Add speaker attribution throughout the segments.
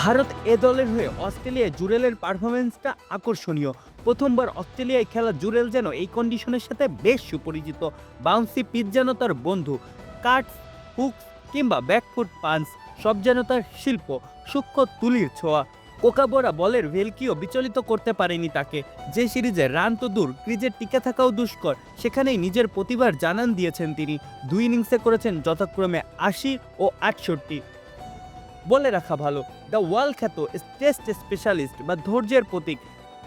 Speaker 1: ভারত এ দলের হয়ে অস্ট্রেলিয়ায় জুরেলের পারফরমেন্সটা আকর্ষণীয়। প্রথমবার অস্ট্রেলিয়ায় খেলা জুরেল যেন এই কন্ডিশনের সাথে বেশ সুপরিচিত। বাউন্সি পিচ যেন তার বন্ধু, কাটস, হুকস কিংবা ব্যাকফুট পাঞ্চ সব যেন তার শিল্প, সূক্ষ্ম তুলির ছোঁয়া। ওকাবোরা বলের ভেলকিও বিচলিত করতে পারেনি তাকে। যে সিরিজে রান তো দূর ক্রিজে টিকে থাকাও দুষ্কর, সেখানেই নিজের প্রতিভার জানান দিয়েছেন তিনি। দুই ইনিংসে করেছেন যথাক্রমে আশি ও আটষট্টি। বলে রাখা ভালো। দ্য ওয়ার্ল্ড খ্যাত টেস্ট স্পেশালিস্ট বা ধৈর্যের প্রতীক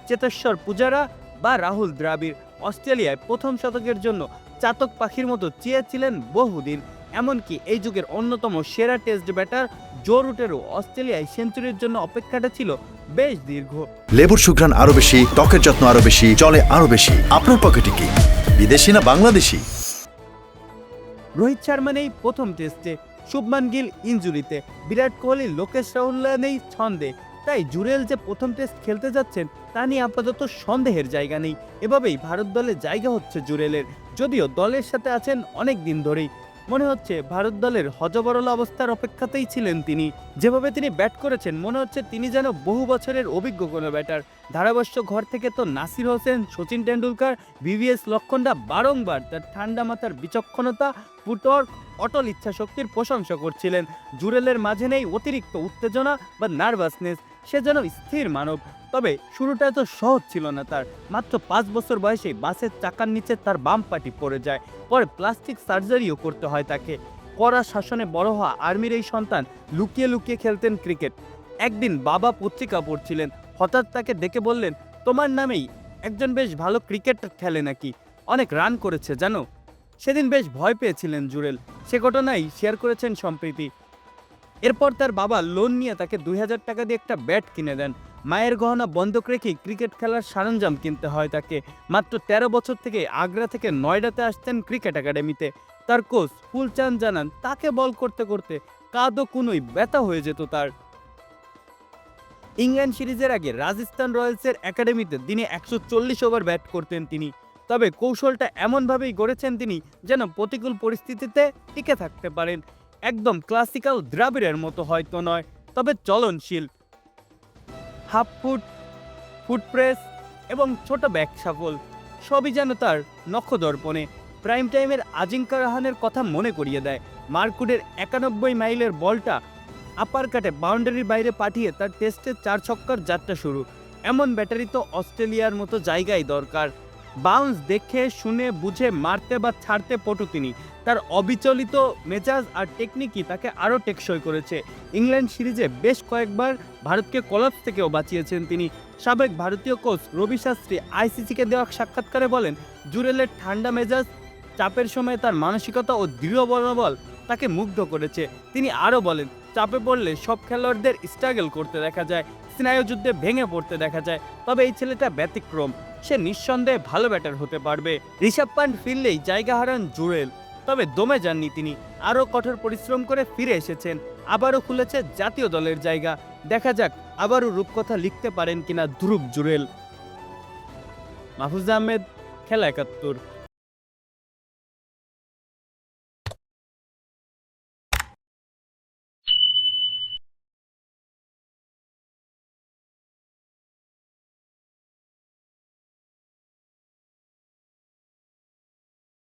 Speaker 1: চেতেশ্বর পূজারা বা রাহুল দ্রাবিড় অস্ট্রেলিয়ায় প্রথম শতকের জন্য চাতক পাখির মতো চেয়েছিলেন বহুদিন। এমনকি এই যুগের অন্যতম সেরা টেস্ট ব্যাটার জো রুটেরও অস্ট্রেলিয়ায় সেঞ্চুরির জন্য অপেক্ষাটা ছিল বেশ দীর্ঘ।
Speaker 2: লেবুর সুঘ্রাণ আরও বেশি ত্বকের যত্ন আরও বেশি চলে আরও বেশি। আপনার পকেটে কি? বিদেশি না বাংলাদেশি?
Speaker 1: রোহিত শর্মা নেই প্রথম টেস্টে। শুভমান গিল ইঞ্জুরিতে। বিরাট কোহলি, লোকেশ রাহুল্লা নেই ছন্দে। তাই জুরেল যে প্রথম টেস্ট খেলতে যাচ্ছেন, তা নিয়ে আপাতত সন্দেহের জায়গা নেই। এভাবেই ভারত দলে জায়গা হচ্ছে জুরেলের যদিও দলের সাথে আছেন অনেক দিন ধরেই। মনে হচ্ছে ভারত দলের হজবরল অবস্থার অপেক্ষাতেই ছিলেন তিনি। যেভাবে তিনি ব্যাট করেছেন, মনে হচ্ছে তিনি যেন বহু বছরের অভিজ্ঞ কোনো ব্যাটার। ধারাবর্ষ ঘর থেকে তো নাসির হোসেন সচিন টেন্ডুলকার ভিভিএস লক্ষণরা বারংবার তার ঠান্ডা মাথার বিচক্ষণতা ফুটওয়ার্ক অটল ইচ্ছাশক্তির প্রশংসা করছিলেন। জুরেলের মাঝে নেই অতিরিক্ত উত্তেজনা বা নার্ভাসনেস, সে যেন স্থির মানব। তবে শুরুটা তো সহজ ছিল না তার। মাত্র পাঁচ বছর বয়সে বাসের চাকার নিচে তার বাম পাটি পড়ে যায়। পরে প্লাস্টিক সার্জারিও করতে হয় তাকে। কড়া শাসনে বড় হওয়া আর্মির এই সন্তান লুকিয়ে লুকিয়ে খেলতেন ক্রিকেট। একদিন বাবা পত্রিকা পড়ছিলেন। হঠাৎ তাকে ডেকে বললেন, তোমার নামেই একজন বেশ ভালো ক্রিকেট খেলে নাকি। অনেক রান করেছে, জানো? সেদিন বেশ ভয় পেয়েছিলেন জুরেল। সে ঘটনাই শেয়ার করেছেন সম্প্রীতি। এরপর তার বাবা লোন নিয়ে তাকে দুই হাজার টাকা দিয়ে একটা ব্যাট কিনে দেন। মায়ের গহনা বন্ধক রেখে ক্রিকেট খেলার সরঞ্জাম কিনতে হয় তাকে। মাত্র তেরো বছর থেকে আগ্রা থেকে নয়ডাতে আসতেন ক্রিকেট একাডেমিতে তার কোচ ফুলচাঁদ জানান, তাকে বল করতে করতে কাদো কুনোই ব্যথা হয়ে যেত তার। ইংল্যান্ড সিরিজের আগে রাজস্থান রয়্যালসের একাডেমিতে দিনে একশো চল্লিশ ওভার ব্যাট করতেন তিনি। তবে কৌশলটা এমনভাবেই গড়েছেন তিনি যেন প্রতিকূল পরিস্থিতিতে টিকে থাকতে পারেন। একদম ক্লাসিক্যাল দ্রাবিড়ের মতো হয়তো নয়, তবে চলনশীল। হাফ ফুট ফুট প্রেস এবং ছোট ব্যাক সাফল, সবই যেন তার নক্ষদর্পণে প্রাইম টাইমের আজিঙ্কা রাহানের কথা মনে করিয়ে দেয়। মার্কুডের একানব্বই মাইলের বলটা আপার কাটে বাউন্ডারির বাইরে পাঠিয়ে তার টেস্টে চার ছক্কার যাত্রা শুরু। এমন ব্যাটারি তো অস্ট্রেলিয়ার মতো জায়গায় দরকার। বাউন্স দেখে, শুনে, বুঝে, মারতে বা ছাড়তে পটু তিনি। তার অবিচলিত মেজাজ আর টেকনিকই তাকে আরও টেকসই করেছে। ইংল্যান্ড সিরিজে বেশ কয়েকবার ভারতকে কলাপস থেকেও বাঁচিয়েছেন তিনি। সাবেক ভারতীয় কোচ রবি শাস্ত্রী আইসিসিকে দেওয়া সাক্ষাৎকারে বলেন, জুরেলের ঠান্ডা মেজাজ, চাপের সময় তার মানসিকতা ও দৃঢ় মনোবল তাকে মুগ্ধ করেছে। তিনি আরও বলেন, চাপে পড়লে সব খেলোয়াড়দের স্ট্রাগল করতে দেখা যায়। স্নায়ুযুদ্ধে ভেঙে পড়তে দেখা যায়, তবে এই ছেলেটা ব্যতিক্রম। সে নিঃসন্দেহে ভালো ব্যাটার হতে পারবে। ঋষভ পান্ট ফিরলেই জায়গা হারান জুরেল। তবে দমে যাননি তিনি। আরও কঠোর পরিশ্রম করে ফিরে এসেছেন। আবারও খুলেছে জাতীয় দলের জায়গা। দেখা যাক আবারও রূপকথা লিখতে পারেন কিনা ধ্রুব জুরেল। মাহফুজ আহমেদ, খেলা একাত্তর।